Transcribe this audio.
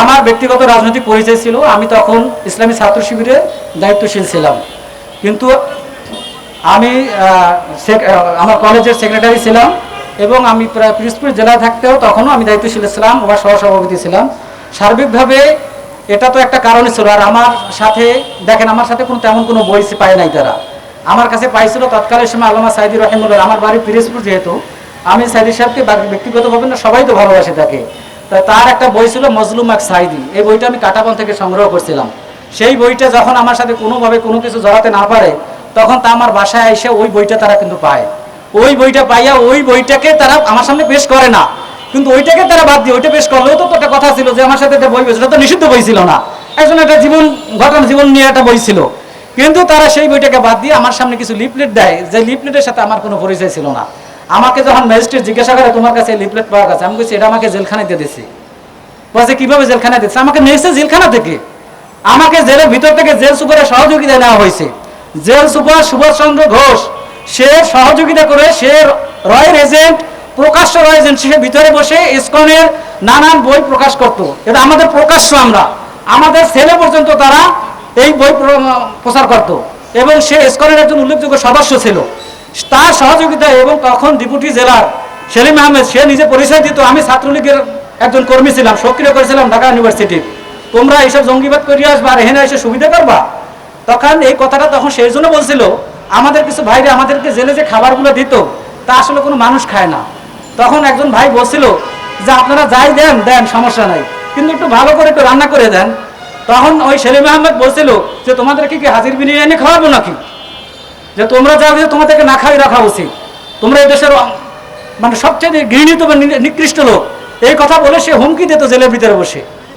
আমার ব্যক্তিগত রাজনৈতিক পরিচয় ছিল, আমি তখন ইসলামী ছাত্র শিবিরে দায়িত্বশীল ছিলাম। কিন্তু আমি আমার কলেজের সেক্রেটারি ছিলাম এবং আমি প্রায় পিরোজপুর জেলায় থাকতেও তখনও আমি দায়িত্বশীল ছিলাম বা সহসভাপতি ছিলাম। সার্বিকভাবে এটা তো একটা কারণ ছিল, আর আমার সাথে, দেখেন, আমার সাথে কোনো তেমন কোনো বই পায় নাই তারা। আমার কাছে পাইছিল তৎকালের সময় আল্লামা সাইদি রহিমুল্লাহ, আমার বাড়ি পিরোজপুর যেহেতু, আমি সাইদি সাহেবকে ব্যক্তিগতভাবে না, সবাই তো ভালোবাসে তাকে। তা তার একটা বই ছিল মজলুম এক সাইদি। এই বইটা আমি কাটাবন থেকে সংগ্রহ করছিলাম। সেই বইটা যখন আমার সাথে কোনোভাবে কোনো কিছু জড়াতে না পারে, তখন তা আমার বাসায় এসে ওই বইটা তারা কিন্তু পায়। ওই বইটা পাইয়া ওই বইটাকে তারা আমার সামনে পেশ করে না। কিন্তু ওইটাকে তারা বাদ দিয়ে ওইটা পেশ করলেও তো একটা কথা ছিল যে আমার সাথে একটা বই পেশ তো নিষিদ্ধ বই ছিল না। একজন একটা জীবন ঘটনা, জীবন নিয়ে একটা বই ছিল। কিন্তু তারা সেই বইটাকে বাদ দিয়ে আমার সামনে কিছু লিফলেট দেয়। যে লিফলেটের সাথে আমার কোনো পরিচয় ছিল না। আমাকে যখন ম্যাজিস্ট্রেট জিজ্ঞাসা করে, তোমার কাছে লিফলেট পাওয়া গেছে? আমি বলছি, এটা আমাকে জেলখানায় দিয়ে দিয়েছি। বলছে, কীভাবে জেলখানায় দিচ্ছে আমাকে নিয়েছে জেলখানা থেকে, আমাকে জেলের ভিতর থেকে জেল সুপারের সহযোগিতা নেওয়া হয়েছে। জেল সুপার সুভাষচন্দ্র ঘোষ, সে সহযোগিতা করে, সে রয়্যাল এজেন্ট প্রকাশ্য রয় এজেন্ট সে ভিতরে বসে ইসকনের নানান বই প্রকাশ করত। এটা আমাদের প্রকাশ্য আমরা। আমাদের ছেলে পর্যন্ত তারা এই বই প্রচার করত। এবং সে ইসকনের একজন উল্লেখযোগ্য সদস্য ছিল। তার সহযোগিতায় এবং তখন ডেপুটি জেলার সেলিম আহমেদ, সে নিজে পরিচয় দিত, আমি ছাত্রলীগের একজন কর্মী ছিলাম, সক্রিয় করেছিলাম ঢাকা ইউনিভার্সিটি। তোমরা এইসব জঙ্গিবাদ করিয়ে আসবা আর এখানে এসে সুবিধা করবা? তখন এই কথাটা তখন সেই জন্য বলছিল, আমাদের কিছু ভাইরা আমাদেরকে জেলে যে খাবারগুলো দিত, তা আসলে কোনো মানুষ খায় না। তখন একজন ভাই বলছিল যে, আপনারা যাই দেন দেন, সমস্যা নাই, কিন্তু একটু ভালো করে একটু রান্না করে দেন। তখন ওই সেলিম আহমেদ বলছিল যে, তোমাদেরকে কি হাজির বিরিয়ানি এনে খাওয়াবো নাকি? যে তোমরা যা দিয়ে তোমাদেরকে না খাই রাখা উচিত। তোমরা এই দেশের মানে সবচেয়ে ঘৃণিত বা নিকৃষ্ট লোক, এই কথা বলে সে হুমকি দিত জেলের ভিতরে বসে।